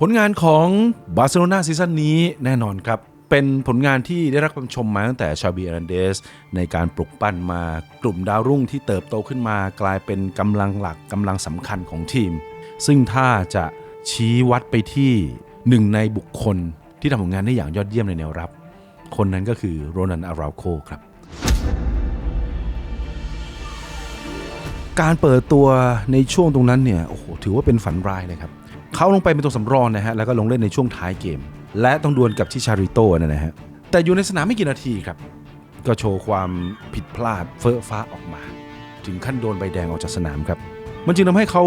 ผลงานของบาร์เซโลนาซีซั่นนี้แน่นอนครับ เป็นผลงานที่ได้รับความชมมาตั้งแต่ชาบีอารันเดส ในการปลุกปั้นมากลุ่มดาวรุ่งที่เติบโตขึ้นมากลายเป็นกำลังหลักกำลังสำคัญของทีม ซึ่งถ้าจะชี้วัดไปที่หนึ่งในบุคคลที่ทำผลงานได้อย่างยอดเยี่ยมในแนวรับ คนนั้นก็คือโรนันอาราโคครับการเปิดตัวในช่วงตรงนั้นเนี่ยโอ้โหถือว่าเป็นฝันร้ายเลยครับ เขาลงไปเป็นตัวสำรองนะฮะแล้วก็ลงเล่นในช่วงท้ายเกม และต้องดวลกับชิชาริโต้นะนะฮะแต่อยู่ในสนามไม่กี่นาทีครับ ก็โชว์ความผิดพลาดเฟ้อฟ้าออกมา ถึงขั้นโดนใบแดงออกจากสนามครับ มันจึงทำให้เขา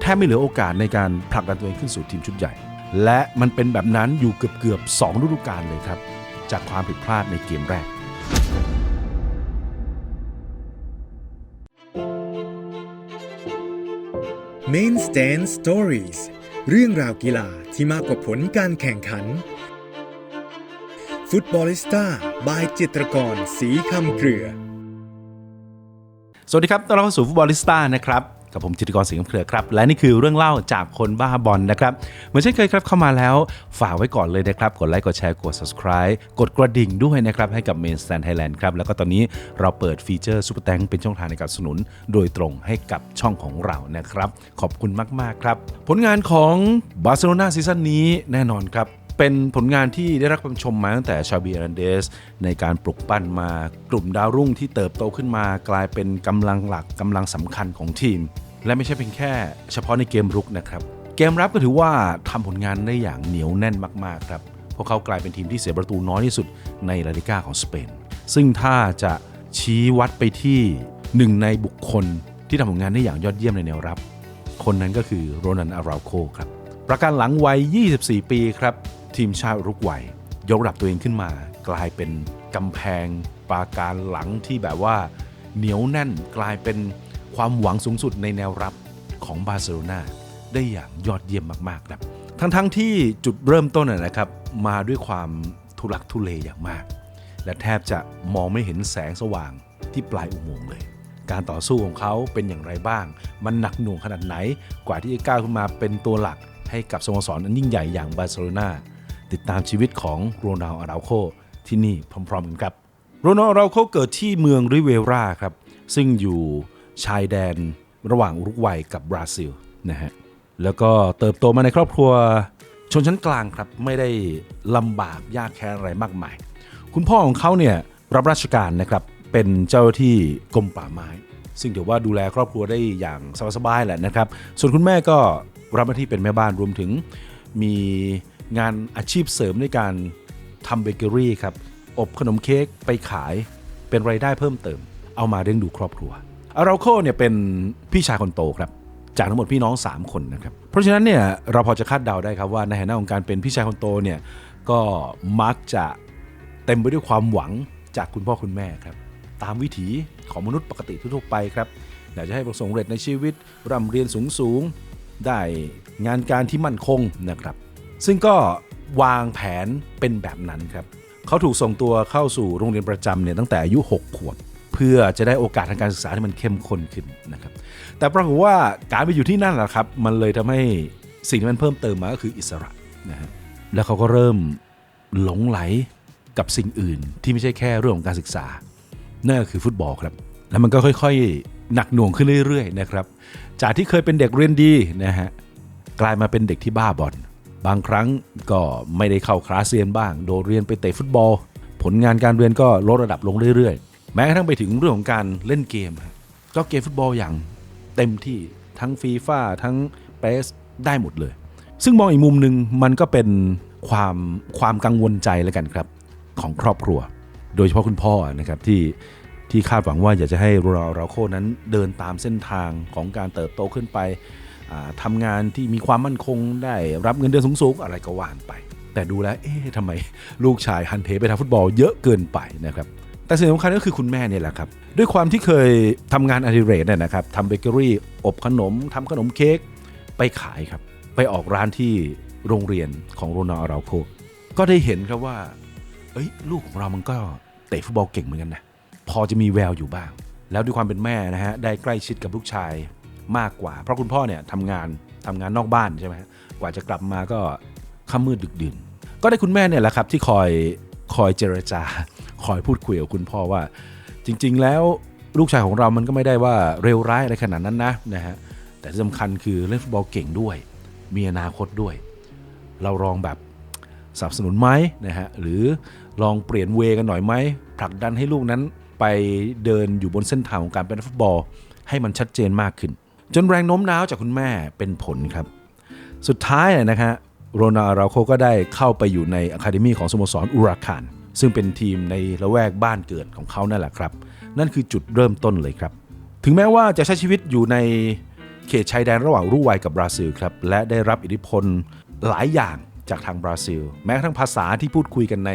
แทบไม่เหลือโอกาสในการผลักดันตัวเองขึ้นสู่ทีมชุดใหญ่ และมันเป็นแบบนั้นอยู่เกือบเกือบสองฤดูกาลเลยครับ จากความผิดพลาดในเกมแรก Main Stand Stories เรื่องราวกีฬาที่มากกว่าผลการแข่งขัน ฟุตบอลิสต้าบายจิตรกร สีคำเกลือ สวัสดีครับต้อนรับเข้าสู่ฟุตบอลิสต้านะครับ กับผมจิตรกรสิงห์เครือครับ และนี่คือเรื่องเล่าจากคนบ้าบอลนะครับ เหมือนเช่นเคยครับเข้ามาแล้วฝากไว้ก่อนเลยนะครับ กดไลค์กดแชร์กด subscribe กดกระดิ่งด้วยนะครับให้กับ Main Stand Thailand ครับ แล้วก็ตอนนี้เราเปิดฟีเจอร์ Super Tank เป็นช่องทางในการสนับสนุน โดยตรงให้กับช่องของเรานะครับ ขอบคุณมากๆครับ ผลงานของบาร์เซโลนาซีซั่นนี้แน่นอนครับ เป็นผลงานที่ได้รับความชมมาตั้งแต่ชาบีอารันเดส ในการปลุกปั้นมากลุ่มดาวรุ่งที่เติบโตขึ้นมากลายเป็นกำลังหลักกำลังสำคัญของทีม และไม่ใช่เพียงแค่ เฉพาะในเกมรุกนะครับ เกมรับก็ถือว่าทำผลงานได้อย่างเหนียวแน่นมากๆครับพวกเขากลายเป็นทีมที่เสียประตูน้อยที่สุดในลาลิก้าของสเปน ซึ่งถ้าจะชี้วัดไปที่หนึ่งในบุคคลที่ทำผลงานได้อย่างยอดเยี่ยมในแนวรับ คนนั้นก็คือโรนันอาราโคครับประการหลังวัย 24 ปีครับ ทีมชาติรุกวัยยกระดับตัวเองขึ้นมา กลายเป็นกำแพงปราการหลังที่แบบว่า เหนียวแน่นกลายเป็นความหวังสูงสุดในแนวรับของบาร์เซโลนาได้อย่างยอดเยี่ยมมากๆครับทั้งๆทที่จุดเริ่มต้นนะนะครับ มาด้วยความทุลักทุเลอย่างมาก และแทบจะมองไม่เห็นแสงสว่างที่ปลายอุโมงค์เลย การต่อสู้ของเขาเป็นอย่างไรบ้าง มันหนักหน่วงขนาดไหน กว่าที่จะก้าวขึ้นมาเป็นตัวหลักให้กับสโมสรอันยิ่งใหญ่อย่างบาร์เซโลนา ติดตามชีวิตของโรนัลอาราโคที่นี่พร้อมๆกันครับ โรนัลอาราโคเกิดที่เมืองริเวราครับ ซึ่งอยู่ชายแดนระหว่างอุรุกวัยกับบราซิลนะฮะแล้วก็เติบโตมาในครอบครัวชนชั้นกลางครับ ไม่ได้ลำบากยากแค้นอะไรมากมาย คุณพ่อของเขาเนี่ยรับราชการนะครับเป็นเจ้าหน้าที่กรมป่าไม้ ซึ่งถือว่าดูแลครอบครัวได้อย่างสบายๆแหละนะครับ ส่วนคุณแม่ก็รับหน้าที่เป็นแม่บ้านรวมถึงมี งานอาชีพเสริมในการทำเบเกอรี่ครับ อบขนมเค้กไปขายเป็นไรายได้เพิ่มเติม เอามาเลี้ยงดูครอบครัวอาราโคเนี่ยเป็นพี่ชายคนโตครับ จากทั้งหมดพี่น้อง 3 คนนะครับ เพราะฉะนั้นเนี่ยเราพอจะคาดเดาได้ครับว่าในฐานะของการเป็นพี่ชายคนโตเนี่ยก็มักจะเต็มไปด้วยความหวังจากคุณพ่อคุณแม่ครับ ตามวิถีของมนุษย์ปกติทั่วไปครับอยากจะให้ประสบสำเร็จในชีวิตร่ำเรียนสูงๆได้งานการที่มั่นคงนะครับ ซึ่งก็วางแผนเป็นแบบนั้นครับ เขาถูกส่งตัวเข้าสู่โรงเรียนประจำเนี่ยตั้งแต่อายุ 6 ขวบ เพื่อจะได้โอกาสทางการศึกษาที่มันเข้มข้นขึ้นนะครับ แต่ปรากฏว่าการไปอยู่ที่นั่นแหละครับ มันเลยทำให้สิ่งที่มันเพิ่มเติมมาก็คืออิสระนะฮะ แล้วเขาก็เริ่มหลงไหลกับสิ่งอื่น ที่ไม่ใช่แค่เรื่องของการศึกษา นั่นก็คือฟุตบอลครับ แล้วมันก็ค่อยๆ หนักหน่วงขึ้นเรื่อยๆนะครับ จากที่เคยเป็นเด็กเรียนดีนะฮะ กลายมาเป็นเด็กที่บ้าบอล บางครั้งก็ไม่ได้เข้าคลาสเรียนบ้าง โดดเรียนไปเตะฟุตบอล ผลงานการเรียนก็ลดระดับลงเรื่อยๆ แม้กระทั่งไปถึงเรื่องของการเล่นเกมก็เกมฟุตบอลอย่างเต็มที่ทั้งฟีฟ่าทั้งเปสได้หมดเลย ซึ่งมองอีกมุมหนึ่งมันก็เป็นความความกังวลใจแล้วกันครับของครอบครัว โดยเฉพาะคุณพ่อนะครับที่ที่คาดหวังว่าอยากจะให้โรนัลเราโคนั้นเดินตามเส้นทางของการเติบโตขึ้นไป อ่าทำงานที่มีความมั่นคงได้รับเงินเดือนสูงๆอะไรก็ว่านไป แต่ดูแล้วเอ๊ะทำไมลูกชายฮันเทไปทางฟุตบอลเยอะเกินไปนะครับแต่สิ่งสำคัญก็คือคุณแม่เนี่ยแหละครับ ด้วยความที่เคยทำงานอดิเรกเนี่ยนะครับทำเบเกอรี่ อบขนมทำขนมเค้กไปขายครับ ไปออกร้านที่โรงเรียนของโรนัลอาราโคก็ได้เห็นครับว่า เอ้ยลูกของเรามันก็เตะฟุตบอลเก่งเหมือนกันนะพอจะมีแววอยู่บ้าง แล้วด้วยความเป็นแม่นะฮะได้ใกล้ชิดกับลูกชาย มากกว่า เพราะคุณพ่อเนี่ยทำงานทำงานนอกบ้านใช่ไหมกว่าจะกลับมาก็ค่ำมืดดึกดื่นก็ได้คุณแม่เนี่ยแหละครับที่คอยคอยเจรจา คอยพูดคุยกับคุณพ่อว่า จริง ๆ แล้วลูกชายของเรามันก็ไม่ได้ว่าเร็วร้ายอะไรขนาดนั้นนะนะฮะแต่ที่สำคัญคือเล่นฟุตบอลเก่งด้วย มีอนาคตด้วย เราลองแบบสนับสนุนไหมนะฮะหรือลองเปลี่ยนเวยกันหน่อยไหมผลักดันให้ลูกนั้นไปเดินอยู่บนเส้นทางของการเป็นฟุตบอล ให้มันชัดเจนมากขึ้น จนแรงโน้มน้าวจากคุณแม่เป็นผลครับ สุดท้ายนะฮะโรนัลอาราโคก็ได้เข้าไปอยู่ในอะคาเดมีของสโมสรอุราคานซึ่งเป็นทีมในละแวกบ้านเกิดของเขานั่นแหละครับ นั่นคือจุดเริ่มต้นเลยครับ ถึงแม้ว่าจะใช้ชีวิตอยู่ในเขตชายแดนระหว่างรูไวกับบราซิลครับ และได้รับอิทธิพลหลายอย่างจากทางบราซิล แม้กระทั่งภาษาที่พูดคุยกันใน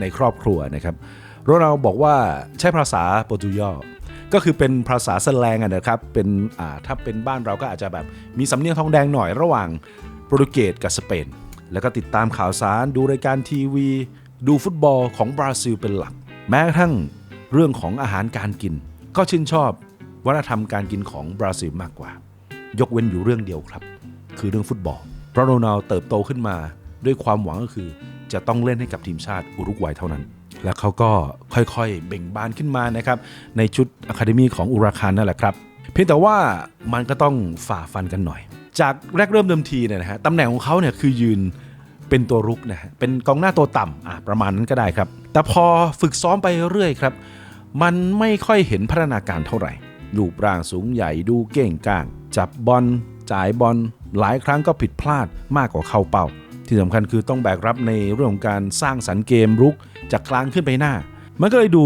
ในครอบครัวนะครับโรนัลบอกว่าใช้ภาษาโปรตุเกส ก็คือเป็นภาษาสแลงอะนะครับเป็นอ่าถ้าเป็นบ้านเราก็อาจจะแบบมีสำเนียงทองแดงหน่อยระหว่างโปรตุเกสกับสเปน แล้วก็ติดตามข่าวสารดูรายการทีวี ดูฟุตบอลของบราซิลเป็นหลัก แม้กระทั่งเรื่องของอาหารการกิน ก็ชื่นชอบวัฒนธรรมการกินของบราซิลมากกว่า ยกเว้นอยู่เรื่องเดียวครับ คือเรื่องฟุตบอลเพราะโรนัลเติบโตขึ้นมาด้วยความหวังก็คือจะต้องเล่นให้กับทีมชาติอุรุกวัยเท่านั้น และเขาก็ค่อยๆเบ่งบานขึ้นมานะครับในชุดอะคาเดมีของอุราคานนั่นแหละครับ เพียงแต่ว่ามันก็ต้องฝ่าฟันกันหน่อย จากแรกเริ่มเดิมทีเนี่ยนะฮะตำแหน่งของเขาเนี่ยคือยืนเป็นตัวรุกนะฮะเป็นกองหน้าตัวต่ำอะประมาณนั้นก็ได้ครับ แต่พอฝึกซ้อมไปเรื่อยครับ มันไม่ค่อยเห็นพัฒนาการเท่าไหร่รูปร่างสูงใหญ่ดูเก่งก้าง จับบอลจ่ายบอลหลายครั้งก็ผิดพลาดมากกว่าเข้าเป้า ที่สำคัญคือต้องแบกรับในเรื่องของการสร้างสรรค์เกมรุกจากกลางขึ้นไปหน้า มันก็เลยดู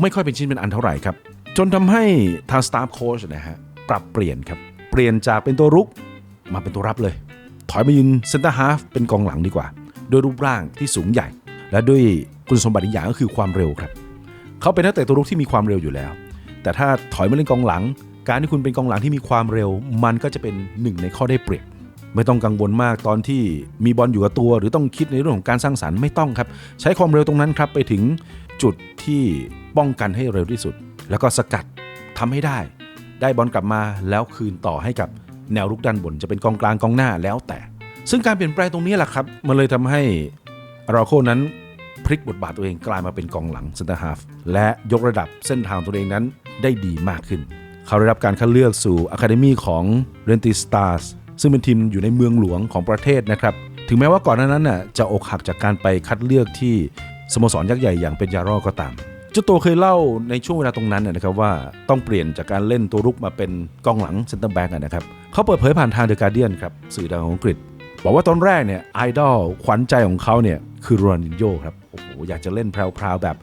ไม่ค่อยเป็นชิ้นเป็นอันเท่าไหร่ครับ จนทำให้ทางสตาฟโค้ชนะฮะปรับเปลี่ยนครับ เปลี่ยนจากเป็นตัวรุกมาเป็นตัวรับเลย ถอยมายืนเซนเตอร์ฮาฟเป็นกองหลังดีกว่า โดยรูปร่างที่สูงใหญ่ และด้วยคุณสมบัติอีกอย่างก็คือความเร็วครับ เขาเป็นนักเตะตัวรุกที่มีความเร็วอยู่แล้ว แต่ถ้าถอยมาเล่นกองหลัง การที่คุณเป็นกองหลังที่มีความเร็ว มันก็จะเป็นหนึ่งในข้อได้เปรียบ ไม่ต้องกังวลมากตอนที่มีบอลอยู่กับตัว หรือต้องคิดในเรื่องของการสร้างสรรค์ไม่ต้องครับ ใช้ความเร็วตรงนั้นครับไปถึงจุดที่ป้องกันให้เร็วที่สุด แล้วก็สกัดทำให้ได้ ได้บอลกลับมาแล้วคืนต่อให้กับแนวรุกด้านบนจะเป็นกองกลางกองหน้าแล้วแต่ ซึ่งการเปลี่ยนแปลงตรงนี้แหละครับมันเลยทำให้อาราโคนั้นพลิกบทบาทตัวเองกลายมาเป็นกองหลังเซนเตอร์ฮาฟและยกระดับเส้นทางตัวเองนั้นได้ดีมากขึ้น เขาได้รับการคัดเลือกสู่อะคาเดมีของเรนติสตาร์ส ซึ่งเป็นทีมอยู่ในเมืองหลวงของประเทศนะครับ ถึงแม้ว่าก่อนหน้านั้นน่ะจะอกหักจากการไปคัดเลือกที่สโมสรยักษ์ใหญ่อย่างเป็นยารอก็ตามเจ้าตัวเคยเล่าในช่วงเวลาตรงนั้นนะครับว่าต้องเปลี่ยนจากการเล่นตัวรุกมาเป็นกองหลังเซนเตอร์แบ็กนะครับเขาเปิดเผยผ่านทางเดอะการเดียนครับสื่อดังของอังกฤษ บอกว่าตอนแรกเนี่ยไอดอลขวัญใจของเขาเนี่ยคือโรนัลดินโญ่ครับโอ้โหอยากจะเล่นแพรวๆแบบ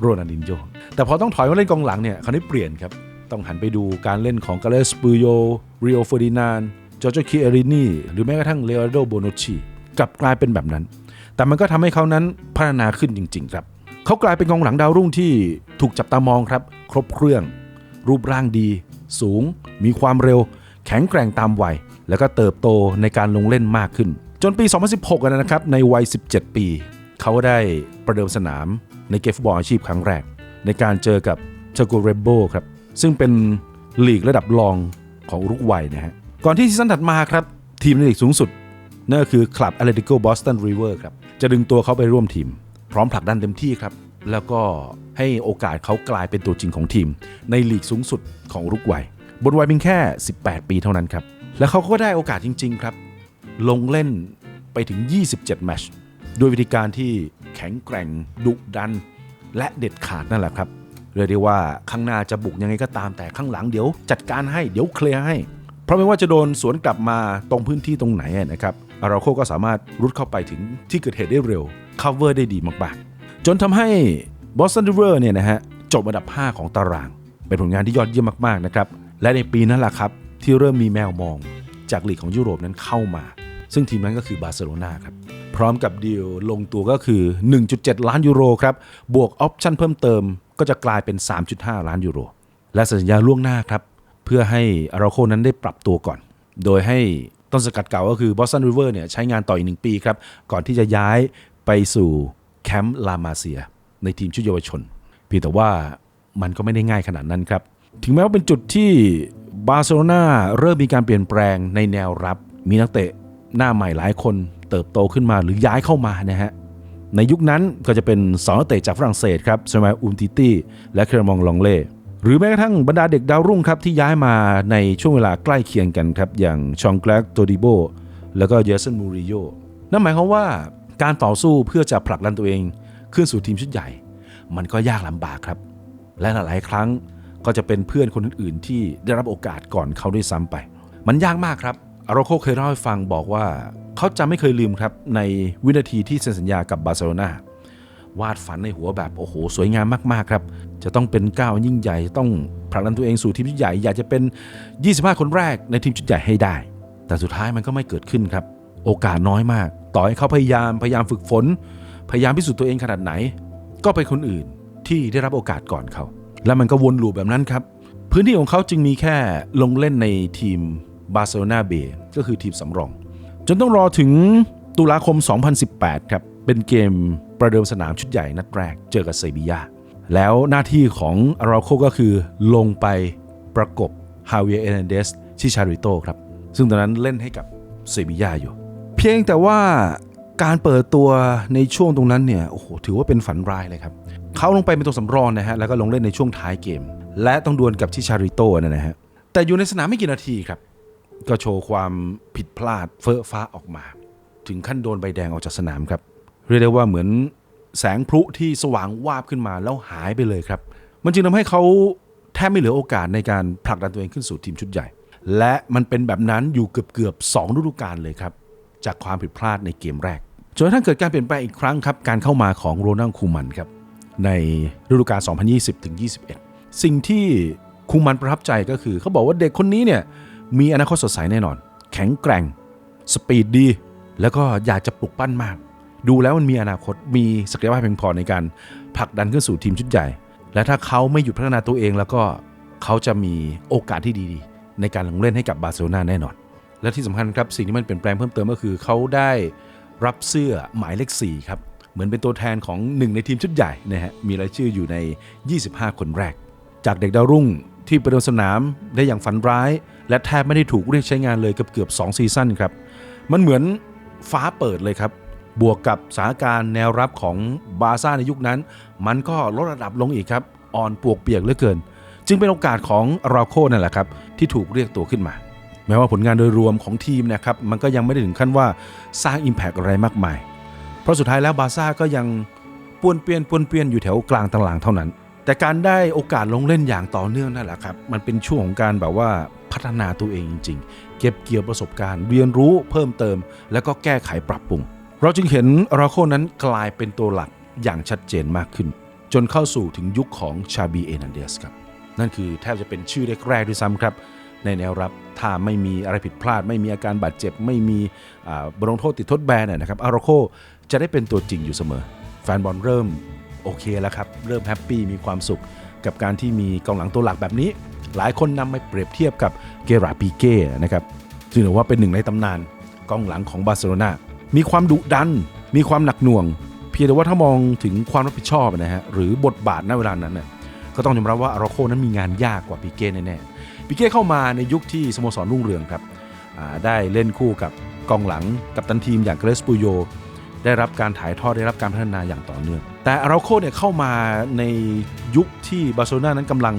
โรนัลดินโญแต่พอต้องถอยมาเล่นกองหลังเนี่ยคราวนี้เปลี่ยนครับ ต้องหันไปดูการเล่นของกาเลสปูโยริโอเฟอร์ดินาน จอร์โจคิเอรินีหรือแม้กระทั่งเลโอนาร์โดโบโนชีกลับกลายเป็นแบบนั้น แต่มันก็ทำให้เขานั้นพัฒนาขึ้นจริง ๆ ครับ เขากลายเป็นกองหลังดาวรุ่งที่ถูกจับตามองครับ ครบเครื่อง รูปร่างดี สูง มีความเร็ว แข็งแกร่งตามวัย แล้วก็เติบโตในการลงเล่นมากขึ้น จนปี 2016นะครับ ในวัย 17 ปี เขาได้ประเดิมสนามในเกมฟุตบอลอาชีพครั้งแรก ในการเจอกับเชโกเรโบครับซึ่งเป็นลีกระดับรองของอุรุกวัยนะฮะ ก่อนที่ซีซั่นถัดมาครับ ทีมในลีกสูงสุดนั่นก็คือคลับ Atletico Boston River ครับ จะดึงตัวเขาไปร่วมทีม พร้อมผลักดันเต็มที่ครับ แล้วก็ให้โอกาสเขากลายเป็นตัวจริงของทีม ในลีกสูงสุดของอุรุกวัย บนวัยเพียงแค่ 18 ปีเท่านั้นครับ และเขาก็ได้โอกาสจริง ๆ ครับ ลงเล่นไปถึง 27 แมชด้วยวิธีการที่แข็งแกร่งดุดัน และเด็ดขาดนั่นแหละครับเรียกได้ว่าข้างหน้าจะบุกยังไงก็ตามแต่ข้างหลังเดี๋ยวจัดการให้เดี๋ยวเคลียร์ให้ เพราะไม่ว่าจะโดนสวนกลับมาตรงพื้นที่ตรงไหนนะครับอาราโคก็สามารถรุดเข้าไปถึงที่เกิดเหตุได้เร็ว cover ได้ดีมากๆ จนทำให้ Boston River เนี่ยนะฮะจบอันดับ 5 ของตาราง เป็นผลงานที่ยอดเยี่ยมมากๆนะครับและในปีนั้นแหละครับที่เริ่มมีแมวมองจากลีกของยุโรปนั้นเข้ามา ซึ่งทีมนั้นก็คือบาร์เซโลนาครับพร้อมกับดีลลงตัวก็คือ 1.7 ล้านยูโรครับบวกออปชั่นเพิ่มเติมก็จะกลายเป็น 3.5 ล้านยูโรและสัญญาล่วงหน้าครับ เพื่อให้อาราโคนั้นได้ปรับตัวก่อน โดยให้ต้นสกัดเก่าก็คือบอสตันริเวอร์เนี่ยใช้งานต่ออีกหนึ่งปีครับ ก่อนที่จะย้ายไปสู่แคมป์ลามาเซีย ในทีมชุดเยาวชน เพียงแต่ว่ามันก็ไม่ได้ง่ายขนาดนั้นครับ ถึงแม้ว่าเป็นจุดที่บาร์เซโลนาเริ่มมีการเปลี่ยนแปลงในแนวรับ มีนักเตะหน้าใหม่หลายคนเติบโตขึ้นมาหรือย้ายเข้ามานะฮะ ในยุคนั้นก็จะเป็นสองนักเตะจากฝรั่งเศสครับสมัยอุมติตี้และเครมองลองเล่ หรือแม้กระทั่งบรรดาเด็กดาวรุ่งครับที่ย้ายมาในช่วงเวลาใกล้เคียงกันครับอย่างชองแกลกโตดิโบแล้วก็เยสันมูริโยนั่นหมายความว่าการต่อสู้เพื่อจะผลักดันตัวเองขึ้นสู่ทีมชุดใหญ่ มันก็ยากลำบากครับ และหลายครั้งก็จะเป็นเพื่อนคนอื่นๆที่ได้รับโอกาสก่อนเขาด้วยซ้ำไป มันยากมากครับอารโคเคยเล่าให้ฟังบอกว่า เขาจะไม่เคยลืมครับในวินาทีที่เซ็นสัญญากับบาร์เซโลนา วาดฝันในหัวแบบโอ้โห สวยงามมากๆครับ จะต้องเป็นก้าวยิ่งใหญ่ต้องผลักดันตัวเองสู่ทีมชุดใหญ่อยากจะเป็น 25 คนแรกในทีมชุดใหญ่ให้ได้ แต่สุดท้ายมันก็ไม่เกิดขึ้นครับ โอกาสน้อยมาก ต่อให้เขาพยายามพยายามฝึกฝน พยายามพิสูจน์ตัวเองขนาดไหน ก็เป็นคนอื่นที่ได้รับโอกาสก่อนเขา และมันก็วนลูปแบบนั้นครับ พื้นที่ของเขาจึงมีแค่ลงเล่นในทีมบาร์เซโลนาเบก็คือทีมสำรอง จนต้องรอถึงตุลาคม 2018 ครับ เป็นเกมประเดิมสนามชุดใหญ่นัดแรกเจอกับเซบียาแล้วหน้าที่ของอาราโคก็คือลงไปประกบฮาเวียเอเนเดสชิชาริโตครับ ซึ่งตอนนั้นเล่นให้กับเซบียาอยู่ เพียงแต่ว่าการเปิดตัวในช่วงตรงนั้นเนี่ยโอ้โหถือว่าเป็นฝันร้ายเลยครับเขาลงไปเป็นตัวสำรองนะฮะแล้วก็ลงเล่นในช่วงท้ายเกม และต้องดวลกับชิชาริโตนะฮะแต่อยู่ในสนามไม่กี่นาทีครับ ก็โชว์ความผิดพลาดเฟ้อฟ้าออกมา ถึงขั้นโดนใบแดงออกจากสนามครับ เรียกได้ว่าเหมือนแสงพลุที่สว่างวาบขึ้นมาแล้วหายไปเลยครับ มันจึงทำให้เขาแทบไม่เหลือโอกาสในการผลักดันตัวเองขึ้นสู่ทีมชุดใหญ่ และมันเป็นแบบนั้นอยู่เกือบเกือบสองฤดูกาลเลยครับ จากความผิดพลาดในเกมแรกจนกระทั่งเกิดการเปลี่ยนแปลงอีกครั้งครับ การเข้ามาของโรนัลด์คูมันครับในฤดูกาล 2020ถึง21 สิ่งที่คูมันประทับใจก็คือ เขาบอกว่าเด็กคนนี้เนี่ยมีอนาคตสดใสแน่นอน แข็งแกร่ง สปีดดี แล้วก็อยากจะปลุกปั้นมาก ดูแล้วมันมีอนาคตมีศักยภาพเพียงพอในการผลักดันขึ้นสู่ทีมชุดใหญ่ และถ้าเขาไม่หยุดพัฒนาตัวเองแล้วก็เขาจะมีโอกาสที่ดีๆในการลงเล่นให้กับบาร์เซโลนาแน่นอน และที่สำคัญครับสิ่งที่มันเปลี่ยนแปลงเพิ่มเติมก็คือเขาได้รับเสื้อหมายเลข4ครับเหมือนเป็นตัวแทนของหนึ่งในทีมชุดใหญ่นะฮะมีรายชื่ออยู่ใน 25 คนแรก จากเด็กดาวรุ่งที่ประเดิมสนามได้อย่างฝันร้าย และแทบไม่ได้ถูกเรียกใช้งานเลยเกือบเกือบๆ2ซีซั่นครับมันเหมือนฟ้าเปิดเลยครับ บวกกับสถานการณ์แนวรับของบาร์ซ่าในยุคนั้น มันก็ลดระดับลงอีกครับ อ่อนปวกเปียกเหลือเกิน จึงเป็นโอกาสของราโคนั่นแหละครับ ที่ถูกเรียกตัวขึ้นมา แม้ว่าผลงานโดยรวมของทีมนะครับ มันก็ยังไม่ได้ถึงขั้นว่าสร้าง Impact อะไรมากมาย เพราะสุดท้ายแล้วบาร์ซ่าก็ยังป้วนเปี้ยนป้วนเปี้ยนอยู่แถวกลางตารางเท่านั้น แต่การได้โอกาสลงเล่นอย่างต่อเนื่องนั่นแหละครับ มันเป็นช่วงของการแบบว่าพัฒนาตัวเองจริง ๆ เก็บเกี่ยวประสบการณ์ เรียนรู้เพิ่มเติม แล้วก็แก้ไขปรับปรุง เราจึงเห็นราโคนั้นกลายเป็นตัวหลักอย่างชัดเจนมากขึ้น จนเข้าสู่ถึงยุคของชาบีเอนันเดสครับ นั่นคือแทบจะเป็นชื่อแรกๆด้วยซ้ำครับ ในแนวรับถ้าไม่มีอะไรผิดพลาด ไม่มีอาการบาดเจ็บ ไม่มีบทลงโทษติดทดแบนนะนะครับอาราโคจะได้เป็นตัวจริงอยู่เสมอ แฟนบอลเริ่มโอเคแล้วครับ เริ่มแฮปปี้มีความสุขกับการที่มีกองหลังตัวหลักแบบนี้ หลายคนนำไปเปรียบเทียบกับเกราปีเก้นะครับถือว่าเป็นหนึ่งในตำนานกองหลังของบาร์เซโลนา มีความดุดัน มีความหนักหน่วง เพียงแต่ว่าถ้ามองถึงความรับผิดชอบนะฮะหรือบทบาทณเวลานั้นน่ะก็ต้องยอมรับว่าอาราโคนั้นมีงานยากกว่าปีเก้แน่ๆปีเก้เข้ามาในยุคที่สโมสรรุ่งเรืองครับได้เล่นคู่กับกองหลังกับตันทีมอย่างเกรสปูโยได้รับการถ่ายทอดได้รับการพัฒนาอย่างต่อเนื่อง แต่อาราโคเนี่ยเข้ามาในยุคที่บาร์เซโลนานั้นกำลัง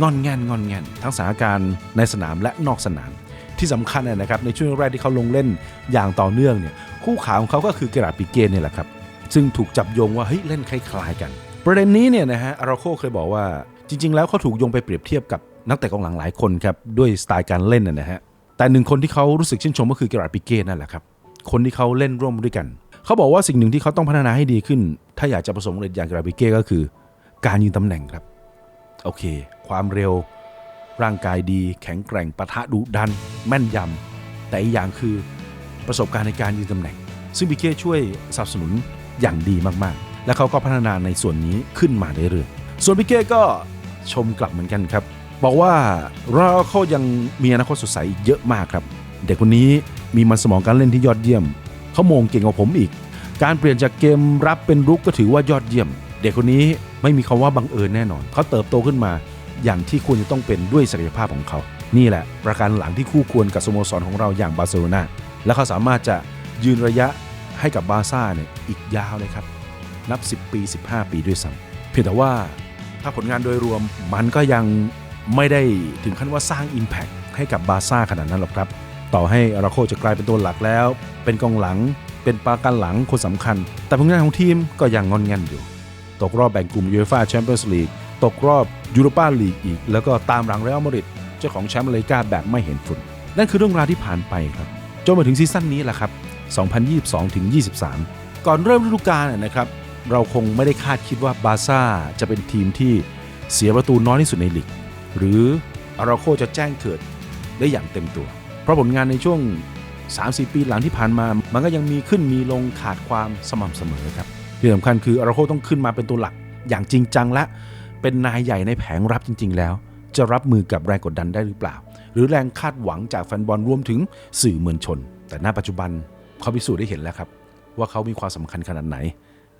งอนแงนงอนแงนทั้งสถานการณ์ในสนามและนอกสนาม ที่สำคัญนะครับในช่วงแรกที่เขาลงเล่นอย่างต่อเนื่องเนี่ยคู่ขาของเขาก็คือเกราปิเก้เนี่ยแหละครับซึ่งถูกจับโยงว่าเฮ้ยเล่นคล้ายๆกัน ประเด็นนี้เนี่ยนะฮะอาราโคเคยบอกว่าจริง ๆ แล้วเขาถูกโยงไปเปรียบเทียบกับนักเตะกองหลังหลายคนครับด้วยสไตล์การเล่นนะนะฮะแต่หนึ่งคนที่เขารู้สึกชื่นชมก็คือเกราปิเก้นั่นแหละครับคนที่เขาเล่นร่วมด้วยกัน เขาบอกว่าสิ่งหนึ่งที่เขาต้องพัฒนาให้ดีขึ้น ถ้าอยากจะประสบความสำเร็จอย่างเกราปิเก้ก็คือ การยืนตำแหน่งครับโอเค ความเร็ว ร่างกายดี แข็งแกร่งปะทะดุดัน แม่นยำ แต่อีกอย่างคือประสบการณ์ในการยืนตำแหน่ง ซึ่งบิเก้ช่วยสนับสนุนอย่างดีมากๆ และเขาก็พัฒนาในส่วนนี้ขึ้นมาเรื่อยๆส่วนบิเก้ก็ชมกลับเหมือนกันครับ บอกว่าเราเขายังมีอนาคตสดใสอีกเยอะมากครับ เด็กคนนี้มีมันสมองการเล่นที่ยอดเยี่ยมเขาโมงเก่งกว่าผมอีก การเปลี่ยนจากเกมรับเป็นรุกก็ถือว่ายอดเยี่ยม เด็กคนนี้ไม่มีคำว่าบังเอิญแน่นอนเขาเติบโตขึ้นมา อย่างที่ควรจะต้องเป็นด้วยศักยภาพของเขา นี่แหละ ประการหลังที่คู่ควรกับสโมสรของเราอย่างบาร์เซโลนาและเขาสามารถจะยืนระยะให้กับบาร์ซ่าเนี่ยอีกยาวเลยครับ นับ 10 ปี 15 ปีด้วยซ้ำเพียงแต่ว่าถ้าผลงานโดยรวมมันก็ยังไม่ได้ถึงขั้นว่าสร้าง Impact ให้กับบาร์ซ่าขนาดนั้นหรอกครับ ต่อให้อาราโคจะกลายเป็นตัวหลักแล้ว เป็นกองหลัง เป็นปรากันหลังคนสำคัญ แต่ผลงานของทีมก็ยังงอนงันอยู่ ตกรอบแบ่งกลุ่มยูฟ่าแชมเปี้ยนส์ลีกตกรอบ ยูโรปาลีกอีก แล้วก็ตามหลังเรอัลมาดริดเจ้าของแชมป์เลกาแบบไม่เห็นฝุ่น นั่นคือเรื่องราวที่ผ่านไปครับจนมาถึงซีซั่นนี้แหละครับ 2022ถึง23 ก่อนเริ่มฤดูกาลนะครับ เราคงไม่ได้คาดคิดว่าบาร์ซ่าจะเป็นทีมที่เสียประตูน้อยที่สุดในลีกหรืออาราโคจะแจ้งเกิดได้อย่างเต็มตัว เพราะผลงานในช่วง 3-4 ปีหลังที่ผ่านมา มันก็ยังมีขึ้นมีลงขาดความสม่ำเสมอครับที่สำคัญคืออาราโคต้องขึ้นมาเป็นตัวหลักอย่างจริงจังและ เป็นนายใหญ่ในแผงรับจริง ๆ แล้ว จะรับมือกับแรงกดดันได้หรือเปล่า หรือแรงคาดหวังจากแฟนบอลรวมถึงสื่อมวลชน แต่ณปัจจุบันเขาพิสูจน์ได้เห็นแล้วครับ ว่าเขามีความสำคัญขนาดไหน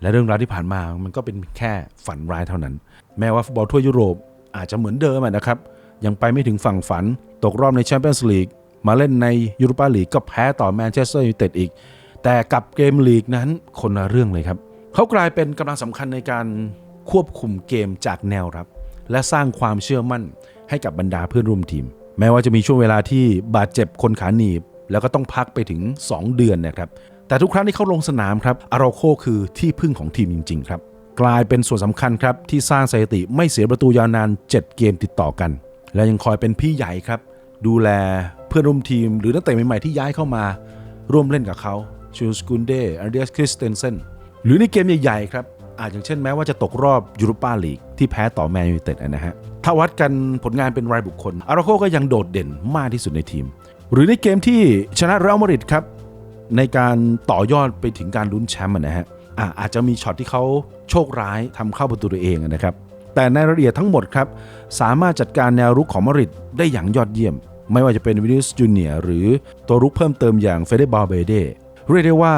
และเรื่องราวที่ผ่านมามันก็เป็นแค่ฝันร้ายเท่านั้น แม้ว่าฟุตบอลทั่วยุโรปอาจจะเหมือนเดิมนะครับยังไปไม่ถึงฝั่งฝัน ตกรอบในแชมเปี้ยนส์ลีกมาเล่นในยูโรปาลีกก็แพ้ต่อแมนเชสเตอร์ยูไนเต็ดอีก แต่กับเกมลีกนั้นคนละเรื่องเลยครับ เขากลายเป็นกำลังสำคัญในการ ควบคุมเกมจากแนวรับ และสร้างความเชื่อมั่นให้กับบรรดาเพื่อนร่วมทีม แม้ว่าจะมีช่วงเวลาที่บาดเจ็บคนขาหนีบ แล้วก็ต้องพักไปถึง 2 เดือนนะครับแต่ทุกครั้งที่เขาลงสนามครับอาราโคคือที่พึ่งของทีมจริง ๆ ครับ กลายเป็นส่วนสำคัญครับที่สร้างสถิติไม่เสียประตูยาวนาน 7 เกมติดต่อกัน และยังคอยเป็นพี่ใหญ่ครับ ดูแลเพื่อนร่วมทีม หรือนักเตะใหม่ๆที่ย้ายเข้ามา ร่วมเล่นกับเขาชูสกุนเดอาร์เดียสคริสเตนเซนหรือในเกมใหญ่ๆครับ อาจอย่างเช่นแม้ว่าจะตกรอบยูโรปาลีกที่แพ้ต่อแมนยูเต็ดนะฮะถ้าวัดกันผลงานเป็นรายบุคคลอาราโคก็ยังโดดเด่นมากที่สุดในทีม หรือในเกมที่ชนะเรอัลมาดริดครับในการต่อยอดไปถึงการลุ้นแชมป์นะฮะอาจจะมีช็อตที่เขาโชคร้ายทำเข้าประตูตัวเองนะครับแต่ในรายละเอียดทั้งหมดครับสามารถจัดการแนวรุกของมาริดได้อย่างยอดเยี่ยม ไม่ว่าจะเป็นวินิสจูเนียหรือตัวรุกเพิ่มเติมอย่างเฟเดบาเบเดเรียกได้ว่า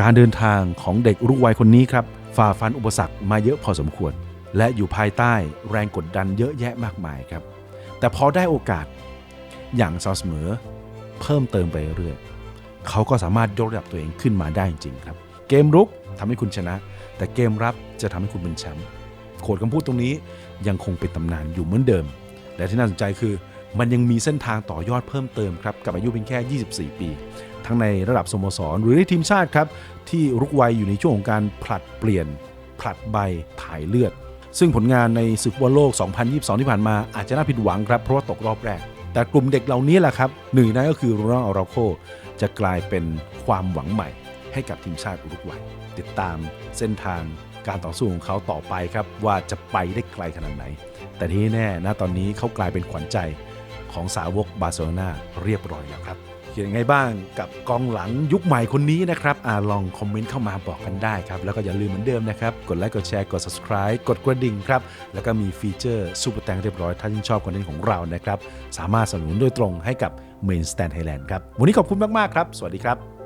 การเดินทางของเด็กรุกวัยคนนี้ครับ ฝ่าฟันอุปสรรคมาเยอะพอสมควร และอยู่ภายใต้แรงกดดันเยอะแยะมากมายครับ แต่พอได้โอกาสอย่างสม่ำเสมอเพิ่มเติมไปเรื่อยเขาก็สามารถยกระดับตัวเองขึ้นมาได้จริงครับ เกมรุกทำให้คุณชนะ แต่เกมรับจะทำให้คุณเป็นแชมป์โขดคำพูดตรงนี้ยังคงเป็นตำนานอยู่เหมือนเดิม และที่น่าสนใจคือมันยังมีเส้นทางต่อยอดเพิ่มเติมครับ กับอายุเพียงแค่ 24 ปี ทั้งในระดับสโมสรหรือในทีมชาติครับ ที่รุกวัยอยู่ในช่วงของการผลัดเปลี่ยน ผลัดใบถ่ายเลือด ซึ่งผลงานในศึกฟุตบอลโลก 2022 ที่ผ่านมาอาจจะน่าผิดหวังครับเพราะว่าตกรอบแรก แต่กลุ่มเด็กเหล่านี้แหละครับหนึ่งในนั้นก็คือโรนัลอาราโคจะกลายเป็นความหวังใหม่ ให้กับทีมชาติอุรุกวัยติดตามเส้นทางการต่อสู้ของเขาต่อไปครับว่าจะไปได้ไกลขนาดไหน แต่ที่แน่ๆณตอนนี้เขากลายเป็นขวัญใจของสาวกบาร์เซโลนาเรียบร้อยแล้วครับ คิดยังไงบ้างกับกองหลังยุคใหม่คนนี้นะครับอลองคอมเมนต์เข้ามาบอกกันได้ครับ แล้วก็อย่าลืมเหมือนเดิมนะครับ กดไลค์กดแชร์กด subscribe กดกระดิ่งครับ แล้วก็มีฟีเจอร์ซูเปอร์แตงเรียบร้อย ถ้าชื่นชอบคอนเทนต์ของเรานะครับ สามารถสนับสนุนโดยตรงให้กับ Main Stand Thailand ครับ วันนี้ขอบคุณมาก ๆ ครับ สวัสดีครับ